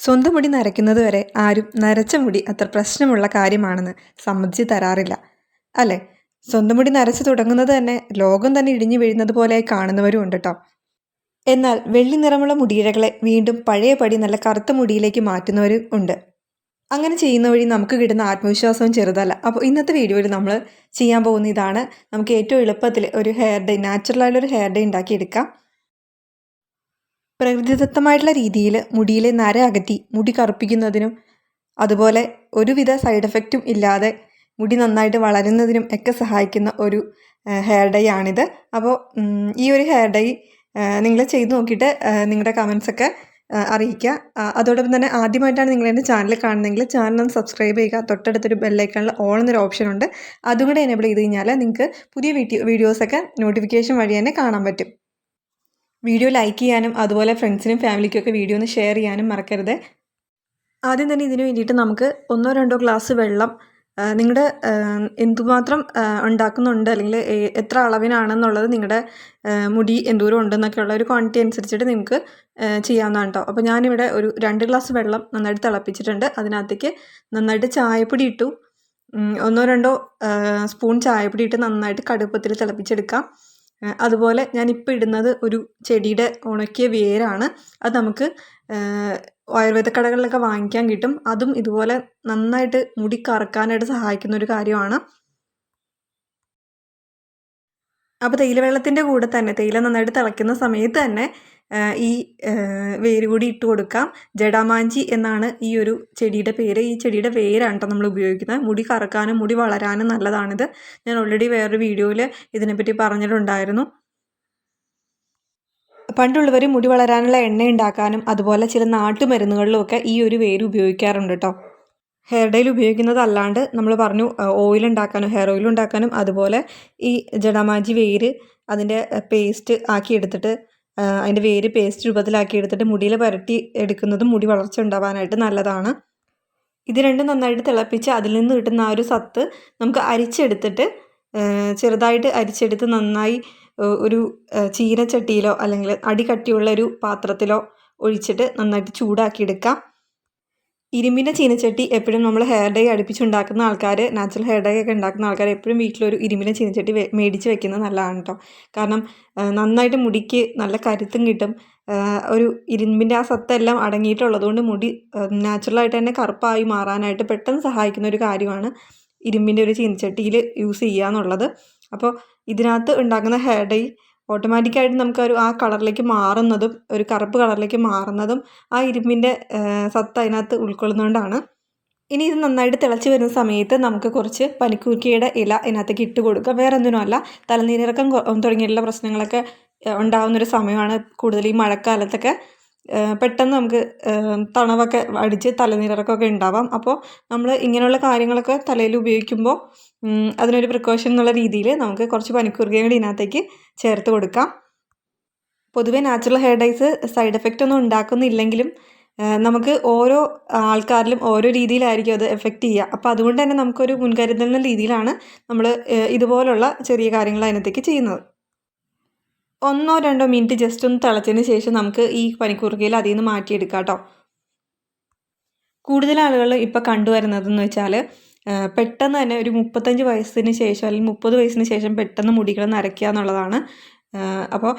സ്വന്തം മുടി നരയ്ക്കുന്നത് വരെ ആരും നരച്ച മുടി അത്ര പ്രശ്നമുള്ള കാര്യമാണെന്ന് സമ്മതിച്ച് തരാറില്ല. അല്ലേ? സ്വന്തം മുടി നരച്ച് തുടങ്ങുന്നത് തന്നെ ലോകം തന്നെ ഇടിഞ്ഞു വീഴുന്നത് പോലെയായി കാണുന്നവരും ഉണ്ട് കേട്ടോ എന്നാൽ വെള്ളി നിറമുള്ള മുടിയിഴകളെ വീണ്ടും പഴയ പടി നല്ല കറുത്ത മുടിയിലേക്ക് മാറ്റുന്നവരും ഉണ്ട്. അങ്ങനെ ചെയ്യുന്ന വഴി നമുക്ക് കിട്ടുന്ന ആത്മവിശ്വാസവും ചെറുതല്ല. അപ്പോൾ ഇന്നത്തെ വീഡിയോയിൽ നമ്മൾ ചെയ്യാൻ പോകുന്ന ഇതാണ് നമുക്ക് ഏറ്റവും എളുപ്പത്തിൽ ഒരു ഹെയർ ഡേ നാച്ചുറലായിട്ടുള്ള ഒരു ഹെയർ ഡേ ഉണ്ടാക്കിയെടുക്കാം. പ്രകൃതിദത്തമായിട്ടുള്ള രീതിയിൽ മുടിയിലെ നര അകറ്റി മുടി കറുപ്പിക്കുന്നതിനും അതുപോലെ ഒരുവിധ സൈഡ് എഫക്റ്റും ഇല്ലാതെ മുടി നന്നായിട്ട് വളരുന്നതിനും ഒക്കെ സഹായിക്കുന്ന ഒരു ഹെയർ ഡൈ ആണിത്. അപ്പോൾ ഈ ഒരു ഹെയർ ഡൈ നിങ്ങൾ ചെയ്ത് നോക്കിയിട്ട് നിങ്ങളുടെ കമൻസൊക്കെ അറിയിക്കുക. അതോടൊപ്പം തന്നെ ആദ്യമായിട്ടാണ് നിങ്ങൾ എന്റെ ചാനൽ കാണുന്നതെങ്കിൽ ചാനൽ ഒന്ന് സബ്സ്ക്രൈബ് ചെയ്യുക. തൊട്ടടുത്തൊരു ബെല്ലൈക്കണിൽ ഓൾ എന്നൊരു ഓപ്ഷൻ ഉണ്ട്. അതും കൂടെ എനേബിൾ ചെയ്ത് കഴിഞ്ഞാൽ നിങ്ങൾക്ക് പുതിയ വീഡിയോ വീഡിയോസൊക്കെ നോട്ടിഫിക്കേഷൻ വഴി തന്നെ കാണാൻ പറ്റും. വീഡിയോ ലൈക്ക് ചെയ്യാനും അതുപോലെ ഫ്രണ്ട്സിനും ഫാമിലിക്കൊക്കെ വീഡിയോ ഒന്ന് ഷെയർ ചെയ്യാനും മറക്കരുത്. ആദ്യം തന്നെ ഇതിനു വേണ്ടിയിട്ട് നമുക്ക് ഒന്നോ രണ്ടോ ഗ്ലാസ് വെള്ളം നിങ്ങളുടെ എന്തുമാത്രം ഉണ്ടാക്കുന്നുണ്ട് അല്ലെങ്കിൽ എത്ര അളവിനാണെന്നുള്ളത് നിങ്ങളുടെ മുടി എന്തോരം ഉണ്ടെന്നൊക്കെയുള്ള ഒരു ക്വാണ്ടിറ്റി അനുസരിച്ചിട്ട് നിങ്ങൾക്ക് ചെയ്യാവുന്നതാണ് കേട്ടോ അപ്പോൾ ഞാനിവിടെ ഒരു രണ്ട് ഗ്ലാസ് വെള്ളം നന്നായിട്ട് തിളപ്പിച്ചിട്ടുണ്ട്. അതിനകത്തേക്ക് നന്നായിട്ട് ചായപ്പൊടി ഇട്ടു. ഒന്നോ രണ്ടോ സ്പൂൺ ചായപ്പൊടി ഇട്ട് നന്നായിട്ട് കടുപ്പത്തിൽ തിളപ്പിച്ചെടുക്കാം. അതുപോലെ ഞാനിപ്പോൾ ഇടുന്നത് ഒരു ചെടിയുടെ ഉണക്കിയ വേരാണ്. അത് നമുക്ക് ആയുർവേദ കടകളിലൊക്കെ വാങ്ങിക്കാൻ കിട്ടും. അതും ഇതുപോലെ നന്നായിട്ട് മുടി കറക്കാനായിട്ട് സഹായിക്കുന്ന ഒരു കാര്യമാണ്. അപ്പോൾ തേയില വെള്ളത്തിന്റെ കൂടെ തന്നെ തേയില നന്നായിട്ട് തിളയ്ക്കുന്ന സമയത്ത് തന്നെ ഈ വേര് കൂടി ഇട്ട് കൊടുക്കാം. ജഡാമാഞ്ചി എന്നാണ് ഈ ഒരു ചെടിയുടെ പേര്. ഈ ചെടിയുടെ വേരാണ് കേട്ടോ നമ്മൾ ഉപയോഗിക്കുന്നത്. മുടി കറക്കാനും മുടി വളരാനും നല്ലതാണിത്. ഞാൻ ഓൾറെഡി വേറൊരു വീഡിയോയിൽ ഇതിനെപ്പറ്റി പറഞ്ഞിട്ടുണ്ടായിരുന്നു. പണ്ടുള്ളവർ മുടി വളരാനുള്ള എണ്ണ ഉണ്ടാക്കാനും അതുപോലെ ചില നാട്ടുമരുന്നുകളിലും ഒക്കെ ഈ ഒരു വേര് ഉപയോഗിക്കാറുണ്ട് കേട്ടോ. ഹെയർ ഡൈൽ ഉപയോഗിക്കുന്നത് അല്ലാണ്ട് നമ്മൾ പറഞ്ഞു ഓയിൽ ഉണ്ടാക്കാനും ഹെയർ ഓയിൽ ഉണ്ടാക്കാനും അതുപോലെ ഈ ജഡാമാഞ്ചി വേര് അതിന്റെ പേസ്റ്റ് ആക്കി എടുത്തിട്ട് അതിന്റെ വേര് പേസ്റ്റ് രൂപത്തിലാക്കി എടുത്തിട്ട് മുടിയിൽ പുരട്ടി എടുക്കുന്നത് മുടി വളർച്ച ഉണ്ടാവാനായിട്ട് നല്ലതാണ്. ഇത് രണ്ടും നന്നായിട്ട് തിളപ്പിച്ച് അതിൽ നിന്ന് കിട്ടുന്ന ആ ഒരു സത്ത് നമുക്ക് അരിച്ചെടുത്തിട്ട് ചെറുതായിട്ട് അരിച്ചെടുത്ത് നന്നായി ഒരു ചീനച്ചട്ടിയിലോ അല്ലെങ്കിൽ അടി കട്ടിയുള്ള ഒരു പാത്രത്തിലോ ഒഴിച്ചിട്ട് നന്നായിട്ട് ചൂടാക്കി എടുക്കാം. ഇരുമ്പിന്റെ ചീനച്ചട്ടി എപ്പോഴും നമ്മൾ ഹെയർ ഡൈ അടുപ്പിച്ചുണ്ടാക്കുന്ന ആൾക്കാർ നാച്ചുറൽ ഹെയർ ഡൈ ഒക്കെ ഉണ്ടാക്കുന്ന ആൾക്കാർ എപ്പോഴും വീട്ടിലൊരു ഇരുമ്പിന്റെ ചീനച്ചട്ടി മേടിച്ച് വെക്കുന്നത് നല്ലതാണ് കേട്ടോ കാരണം നന്നായിട്ട് മുടിക്ക് നല്ല കരുത്തും കിട്ടും. ഒരു ഇരുമ്പിന്റെ ആ സത്തെല്ലാം അടങ്ങിയിട്ടുള്ളതുകൊണ്ട് മുടി നാച്ചുറലായിട്ട് തന്നെ കറുപ്പായി മാറാനായിട്ട് പെട്ടെന്ന് സഹായിക്കുന്ന ഒരു കാര്യമാണ് ഇരുമ്പിന്റെ ഒരു ചീനച്ചട്ടിയിൽ യൂസ് ചെയ്യുക എന്നുള്ളത് അപ്പോൾ ഇതിനകത്ത് ഉണ്ടാക്കുന്ന ഹെയർ ഡൈ ഓട്ടോമാറ്റിക്കായിട്ട് നമുക്ക് ഒരു ആ കളറിലേക്ക് മാറുന്നതും ഒരു കറുപ്പ് കളറിലേക്ക് മാറുന്നതും ആ ഇരുമ്പിന്റെ സത്ത് അതിനകത്ത് ഉൾക്കൊള്ളുന്നതുകൊണ്ടാണ്. ഇനി ഇത് നന്നായിട്ട് തിളച്ച് വരുന്ന സമയത്ത് നമുക്ക് കുറച്ച് പനിക്കൂർക്കയുടെ ഇല ഇതിനകത്തേക്ക് ഇട്ട് കൊടുക്കുക. വേറെ ഒന്നിനുമല്ല തലനീരിറക്കം തുടങ്ങിയിട്ടുള്ള പ്രശ്നങ്ങളൊക്കെ ഉണ്ടാകുന്നൊരു സമയമാണ് കൂടുതൽ ഈ മഴക്കാലത്തൊക്കെ. പെട്ടെന്ന് നമുക്ക് തണവൊക്കെ അടിച്ച് തലനീരിറക്കമൊക്കെ ഉണ്ടാവാം. അപ്പോൾ നമ്മൾ ഇങ്ങനെയുള്ള കാര്യങ്ങളൊക്കെ തലയിൽ ഉപയോഗിക്കുമ്പോൾ അതിനൊരു പ്രിക്കോഷൻ എന്നുള്ള രീതിയിൽ നമുക്ക് കുറച്ച് പനിക്കൂർക്കയും കൂടി ഇതിനകത്തേക്ക് ചേർത്ത് കൊടുക്കാം. പൊതുവേ natural hair dyes side effect ഒന്നും ഉണ്ടാക്കുന്നില്ലെങ്കിലും നമുക്ക് ഓരോ ആൾക്കാരിലും ഓരോ രീതിയിലായിരിക്കും അത് എഫക്റ്റ് ചെയ്യുക. അപ്പോൾ അതുകൊണ്ട് തന്നെ നമുക്കൊരു മുൻകരുതൽ രീതിയിലാണ് നമ്മൾ ഇതുപോലുള്ള ചെറിയ കാര്യങ്ങൾ അതിനകത്തേക്ക് ചെയ്യുന്നത്. ഒന്നോ രണ്ടോ മിനിറ്റ് ജസ്റ്റ് ഒന്ന് തിളച്ചതിന് ശേഷം നമുക്ക് ഈ പനിക്കൂർക്കയിൽ അതിൽ നിന്ന് മാറ്റിയെടുക്കാം കേട്ടോ കൂടുതൽ ആളുകൾ ഇപ്പോൾ കണ്ടുവരുന്നതെന്ന് വെച്ചാൽ പെട്ടെന്ന് തന്നെ ഒരു മുപ്പത്തഞ്ച് വയസ്സിന് ശേഷം അല്ലെങ്കിൽ മുപ്പത് വയസ്സിന് ശേഷം പെട്ടെന്ന് മുടികൾ നരയ്ക്കുക എന്നുള്ളതാണ്. അപ്പോൾ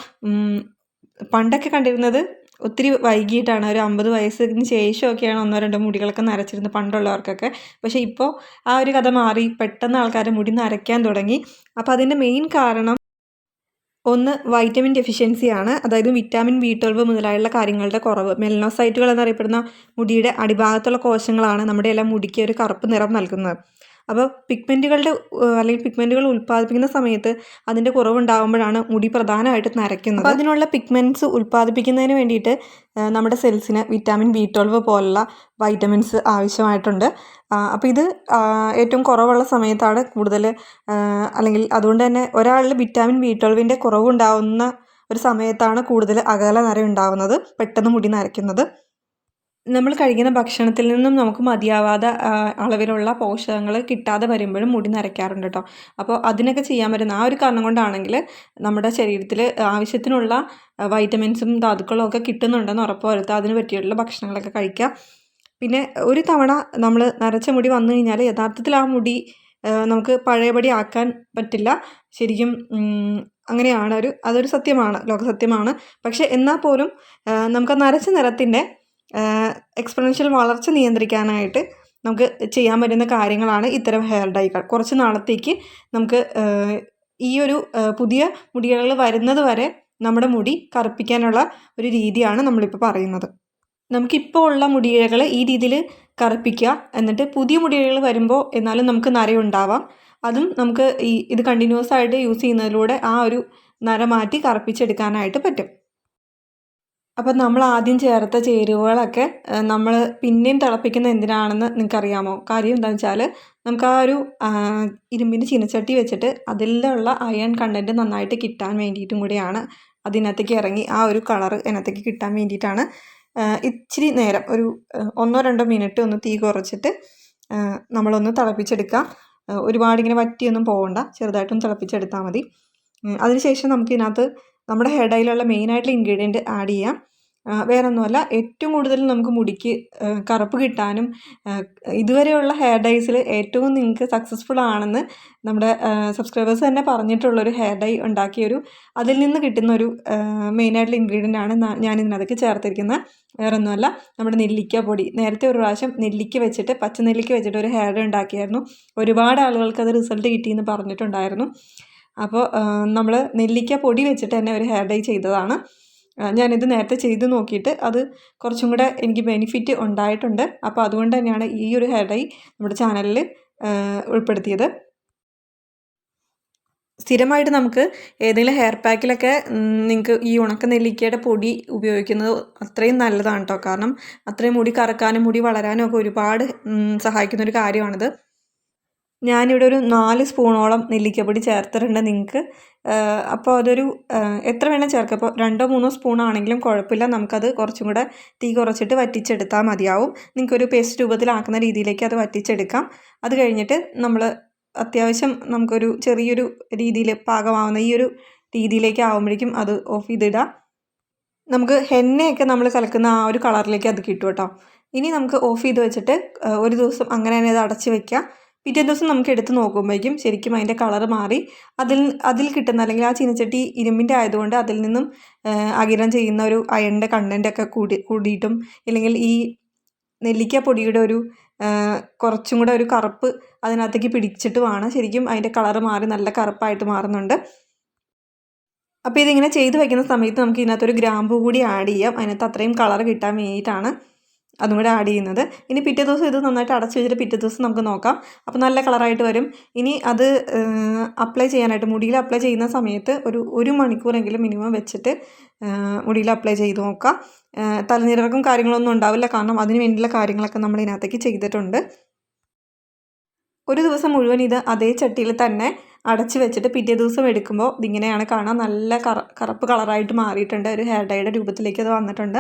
പണ്ടൊക്കെ കണ്ടിരുന്നത് ഒത്തിരി വൈകിട്ടാണ് ഒരു അമ്പത് വയസ്സിന് ശേഷമൊക്കെയാണ് ഒന്നോ രണ്ടോ മുടികളൊക്കെ നരച്ചിരുന്നത് പണ്ടുള്ളവർക്കൊക്കെ. പക്ഷേ ഇപ്പോൾ ആ ഒരു കഥ മാറി പെട്ടെന്ന് ആൾക്കാരെ മുടി നരയ്ക്കാൻ തുടങ്ങി. അപ്പോൾ അതിന്റെ മെയിൻ കാരണം ഒന്ന് വൈറ്റമിൻ ഡെഫിഷ്യൻസിയാണ് അതായത് വിറ്റാമിൻ ബി ട്വൽവ് മുതലായുള്ള കാര്യങ്ങളുടെ കുറവ്. മെലനോസൈറ്റുകൾ എന്നറിയപ്പെടുന്ന മുടിയുടെ അടിഭാഗത്തുള്ള കോശങ്ങളാണ് നമ്മുടെ എല്ലാം മുടിക്ക് ഒരു കറുപ്പ് നിറം നൽകുന്നത്. അപ്പോൾ പിഗ്മെന്റുകളുടെ അല്ലെങ്കിൽ പിഗ്മെന്റുകൾ ഉൽപ്പാദിപ്പിക്കുന്ന സമയത്ത് അതിന്റെ കുറവുണ്ടാകുമ്പോഴാണ് മുടി പ്രധാനമായിട്ട് നരയ്ക്കുന്നത്. അപ്പോൾ അതിനുള്ള പിഗ്മെന്റ്സ് ഉൽപ്പാദിപ്പിക്കുന്നതിന് വേണ്ടിയിട്ട് നമ്മുടെ സെൽസിന് വിറ്റാമിൻ ബി ട്വൽവ് പോലുള്ള വൈറ്റമിൻസ് ആവശ്യമായിട്ടുണ്ട്. അപ്പോൾ ഇത് ഏറ്റവും കുറവുള്ള സമയത്താണ് കൂടുതൽ അല്ലെങ്കിൽ അതുകൊണ്ട് തന്നെ ഒരാളിൽ വിറ്റാമിൻ ബി ട്വൽവിന്റെ കുറവുണ്ടാവുന്ന ഒരു സമയത്താണ് കൂടുതൽ അകല നര പെട്ടെന്ന് മുടി നരയ്ക്കുന്നത്. നമ്മൾ കഴിക്കുന്ന ഭക്ഷണത്തിൽ നിന്നും നമുക്ക് മതിയാവാത്ത അളവിലുള്ള പോഷകങ്ങൾ കിട്ടാതെ വരുമ്പോഴും മുടി നരയ്ക്കാറുണ്ട് കേട്ടോ. അപ്പോൾ അതിനൊക്കെ ചെയ്യാൻ പറ്റുന്ന ആ ഒരു കാരണം കൊണ്ടാണെങ്കിൽ നമ്മുടെ ശരീരത്തിൽ ആവശ്യത്തിനുള്ള വൈറ്റമിൻസും ധാതുക്കളും ഒക്കെ കിട്ടുന്നുണ്ടെന്ന് ഉറപ്പ് വരുത്തുക അതിന് പറ്റിയിട്ടുള്ള ഭക്ഷണങ്ങളൊക്കെ കഴിക്കുക. പിന്നെ ഒരു തവണ നമ്മൾ നരച്ച മുടി വന്നു കഴിഞ്ഞാൽ യഥാർത്ഥത്തിൽ ആ മുടി നമുക്ക് പഴയപടി ആക്കാൻ പറ്റില്ല. ശരിക്കും അങ്ങനെയാണ് ഒരു അതൊരു സത്യമാണ് ലോകസത്യമാണ്. പക്ഷേ എന്നാൽ പോലും നമുക്ക് നരച്ച നിറത്തിന്റെ എക്സ്പൊണൻഷ്യൽ വളർച്ച നിയന്ത്രിക്കാനായിട്ട് നമുക്ക് ചെയ്യാൻ പറ്റുന്ന കാര്യങ്ങളാണ് ഇത്തരം ഹെയർ ഡൈകൾ കുറച്ച് നാളത്തേക്ക് നമുക്ക് ഈ ഒരു പുതിയ മുടികൾ വരുന്നത് വരെ നമ്മുടെ മുടി കറുപ്പിക്കാനുള്ള ഒരു രീതിയാണ് നമ്മളിപ്പോൾ പറയുന്നത്. നമുക്കിപ്പോൾ ഉള്ള മുടികൾ ഈ രീതിയിൽ കറുപ്പിക്കുക എന്നിട്ട് പുതിയ മുടികൾ വരുമ്പോൾ എന്നാലും നമുക്ക് നരയുണ്ടാവാം അതും നമുക്ക് ഈ ഇത് കണ്ടിന്യൂസ് ആയിട്ട് യൂസ് ചെയ്യുന്നതിലൂടെ ആ ഒരു നര മാറ്റി കറുപ്പിച്ചെടുക്കാനായിട്ട് പറ്റും. അപ്പോൾ നമ്മൾ ആദ്യം ചേർത്ത ചേരുവകളൊക്കെ നമ്മൾ പിന്നെയും തിളപ്പിക്കുന്ന എന്തിനാണെന്ന് നിങ്ങൾക്കറിയാമോ? കാര്യം എന്താണെന്ന് വെച്ചാൽ നമുക്ക് ആ ഒരു ഇരുമ്പിന്റെ ചീനച്ചട്ടി വെച്ചിട്ട് അതിലുള്ള അയൺ കണ്ടന്റ് നന്നായിട്ട് കിട്ടാൻ വേണ്ടിയിട്ടും കൂടിയാണ് അതിനകത്തേക്ക് ഇറങ്ങി ആ ഒരു കളർ അതിനകത്തേക്ക് കിട്ടാൻ വേണ്ടിയിട്ടാണ്. ഇച്ചിരി നേരം ഒരു ഒന്നോ രണ്ടോ മിനിറ്റ് ഒന്ന് തീ കുറച്ചിട്ട് നമ്മളൊന്ന് തിളപ്പിച്ചെടുക്കുക ആ, ഒരുപാട് ഇങ്ങനെ വറ്റിയൊന്നും പോകണ്ട ചെറുതായിട്ടൊന്ന് തിളപ്പിച്ചെടുത്താൽ മതി. അതിനുശേഷം നമുക്ക് ഇതിനകത്ത് നമ്മുടെ ഹെയർ ഡൈയിലുള്ള മെയിനായിട്ടുള്ള ഇൻഗ്രീഡിയന്റ് ആഡ് ചെയ്യാം. ആ, വേറെ ഒന്നുമല്ല ഏറ്റവും കൂടുതൽ നമുക്ക് മുടിക്ക് കറുപ്പ് കിട്ടാനും ഇതുവരെയുള്ള ഹെയർ ഡൈസിൽ ഏറ്റവും നിങ്ങൾക്ക് സക്സസ്ഫുൾ ആണെന്ന് നമ്മുടെ സബ്സ്ക്രൈബേഴ്സ് തന്നെ പറഞ്ഞിട്ടുള്ളൊരു ഹെയർ ഡൈ ഉണ്ടാക്കിയൊരു അതിൽ നിന്ന് കിട്ടുന്ന ഒരു മെയിനായിട്ടുള്ള ഇൻഗ്രീഡിയന്റ് ആണ് ഞാൻ ഇതിനകത്തേക്ക് ചേർത്തിരിക്കുന്നത് വേറെ ഒന്നുമല്ല നമ്മുടെ നെല്ലിക്ക പൊടി. നേരത്തെ ഒരു പ്രാവശ്യം നെല്ലിക്ക വെച്ചിട്ട് പച്ച നെല്ലിക്ക വെച്ചിട്ട് ഒരു ഹെയർ ഡൈ ഉണ്ടാക്കിയായിരുന്നു. ഒരുപാട് ആളുകൾക്ക് അത് റിസൾട്ട് കിട്ടിയെന്ന് പറഞ്ഞിട്ടുണ്ടായിരുന്നു. അപ്പോൾ നമ്മൾ നെല്ലിക്ക പൊടി വെച്ചിട്ട് തന്നെ ഒരു ഹെയർ ഡൈ ചെയ്തതാണ്. ഞാനിത് നേരത്തെ ചെയ്ത് നോക്കിയിട്ട് അത് കുറച്ചും കൂടെ എനിക്ക് ബെനിഫിറ്റ് ഉണ്ടായിട്ടുണ്ട്. അപ്പോൾ അതുകൊണ്ട് തന്നെയാണ് ഈ ഒരു ഹെയർ ഡൈ നമ്മുടെ ചാനലിൽ ഉൾപ്പെടുത്തിയത്. സ്ഥിരമായിട്ട് നമുക്ക് ഏതെങ്കിലും ഹെയർ പാക്കിലൊക്കെ നിങ്ങൾക്ക് ഈ ഉണക്ക നെല്ലിക്കയുടെ പൊടി ഉപയോഗിക്കുന്നത് അത്രയും നല്ലതാണ് കേട്ടോ കാരണം അത്രയും മുടി കറക്കാനും മുടി വളരാനും ഒക്കെ ഒരുപാട് സഹായിക്കുന്ന ഒരു കാര്യമാണിത്. ഞാനിവിടെ ഒരു നാല് സ്പൂണോളം നെല്ലിക്കപ്പൊടി ചേർത്തിട്ടുണ്ട് നിങ്ങൾക്ക്. അപ്പോൾ അതൊരു എത്ര വേണം ചേർക്കാം. അപ്പോൾ രണ്ടോ മൂന്നോ സ്പൂണാണെങ്കിലും കുഴപ്പമില്ല. നമുക്കത് കുറച്ചും കൂടെ തീ കുറച്ചിട്ട് വറ്റിച്ചെടുത്താൽ മതിയാവും. നിങ്ങൾക്കൊരു പേസ്റ്റ് രൂപത്തിലാക്കുന്ന രീതിയിലേക്ക് അത് വറ്റിച്ചെടുക്കാം. അത് കഴിഞ്ഞിട്ട് നമ്മൾ അത്യാവശ്യം നമുക്കൊരു ചെറിയൊരു രീതിയിൽ പാകമാവുന്ന ഈ ഒരു രീതിയിലേക്ക് ആകുമ്പോഴേക്കും അത് ഓഫ് ചെയ്തിടുക. നമുക്ക് ഹെന്നയൊക്കെ നമ്മൾ കലക്കുന്ന ആ ഒരു കളറിലേക്ക് അത് കിട്ടും കേട്ടോ. ഇനി നമുക്ക് ഓഫ് ചെയ്ത് വെച്ചിട്ട് ഒരു ദിവസം അങ്ങനെ തന്നെ അത് അടച്ച് വെക്കുക. പിറ്റേ ദിവസം നമുക്ക് എടുത്ത് നോക്കുമ്പോഴേക്കും ശരിക്കും അതിന്റെ കളർ മാറി. അതിൽ അതിൽ കിട്ടുന്ന അല്ലെങ്കിൽ ആ ചീനച്ചട്ടി ഇരുമ്പിന്റെ ആയതുകൊണ്ട് അതിൽ നിന്നും അകിരം ചെയ്യുന്ന ഒരു അയണിന്റെ കണ്ടന്റൊക്കെ കൂടി കൂടിയിട്ടും ഇല്ലെങ്കിൽ ഈ നെല്ലിക്ക പൊടിയുടെ ഒരു കുറച്ചും കൂടെ ഒരു കറുപ്പ് അതിനകത്തേക്ക് പിടിച്ചിട്ടുമാണ് ശരിക്കും അതിന്റെ കളർ മാറി നല്ല കറുപ്പായിട്ട് മാറുന്നുണ്ട്. അപ്പോൾ ഇതിങ്ങനെ ചെയ്ത് വയ്ക്കുന്ന സമയത്ത് നമുക്ക് ഇതിനകത്തൊരു ഗ്രാമ്പു കൂടി ആഡ് ചെയ്യാം. അതിനകത്ത് അത്രയും കളർ കിട്ടാൻ വേണ്ടിയിട്ടാണ്. അതും കൂടെ ആഡ് ചെയ്യുന്നത്. ഇനി പിറ്റേ ദിവസം ഇത് നന്നായിട്ട് അടച്ചു വെച്ചിട്ട് പിറ്റേ ദിവസം നമുക്ക് നോക്കാം. അപ്പോൾ നല്ല കളറായിട്ട് വരും. ഇനി അത് അപ്ലൈ ചെയ്യാനായിട്ട് മുടിയിൽ അപ്ലൈ ചെയ്യുന്ന സമയത്ത് ഒരു ഒരു മണിക്കൂറെങ്കിലും മിനിമം വെച്ചിട്ട് മുടിയിൽ അപ്ലൈ ചെയ്ത് നോക്കാം. ആ, കാര്യങ്ങളൊന്നും ഉണ്ടാവില്ല. കാരണം അതിന് വേണ്ടിയുള്ള കാര്യങ്ങളൊക്കെ നമ്മൾ ഇതിനകത്തേക്ക് ചെയ്തിട്ടുണ്ട്. ഒരു ദിവസം മുഴുവൻ ഇത് അതേ ചട്ടിയിൽ തന്നെ അടച്ച് വെച്ചിട്ട് പിറ്റേ ദിവസം എടുക്കുമ്പോൾ ഇതിങ്ങനെയാണ് കാണാൻ നല്ല കറ കറുപ്പ് കളറായിട്ട് മാറിയിട്ടുണ്ട്. ഒരു ഹെയർ ഡൈയുടെ രൂപത്തിലേക്ക് അത് വന്നിട്ടുണ്ട്.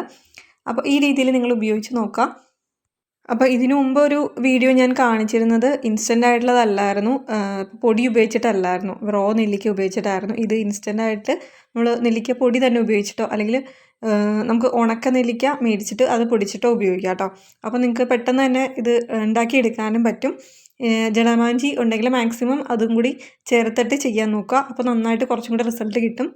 അപ്പോൾ ഈ രീതിയിൽ നിങ്ങൾ ഉപയോഗിച്ച് നോക്കുക അപ്പോൾ ഇതിനു മുമ്പ് ഒരു വീഡിയോ ഞാൻ കാണിച്ചിരുന്നത് ഇൻസ്റ്റന്റ് ആയിട്ടുള്ളതല്ലായിരുന്നു. പൊടി ഉപയോഗിച്ചിട്ടല്ലായിരുന്നു. റോ നെല്ലിക്ക ഉപയോഗിച്ചിട്ടായിരുന്നു. ഇത് ഇൻസ്റ്റന്റ് ആയിട്ട് നമ്മൾ നെല്ലിക്ക പൊടി തന്നെ ഉപയോഗിച്ചിട്ടോ അല്ലെങ്കിൽ നമുക്ക് ഉണക്ക നെല്ലിക്ക മേടിച്ചിട്ട് അത് പൊടിച്ചിട്ടോ ഉപയോഗിക്കാം കേട്ടോ. അപ്പോൾ നിങ്ങൾക്ക് പെട്ടെന്ന് തന്നെ ഇത് ഉണ്ടാക്കിയെടുക്കാനും പറ്റും. ജലമാഞ്ചി ഉണ്ടെങ്കിൽ മാക്സിമം അതും കൂടി ചേർത്തിട്ട് ചെയ്യാൻ നോക്കുക. അപ്പോൾ നന്നായിട്ട് കുറച്ചും കൂടി റിസൾട്ട് കിട്ടും.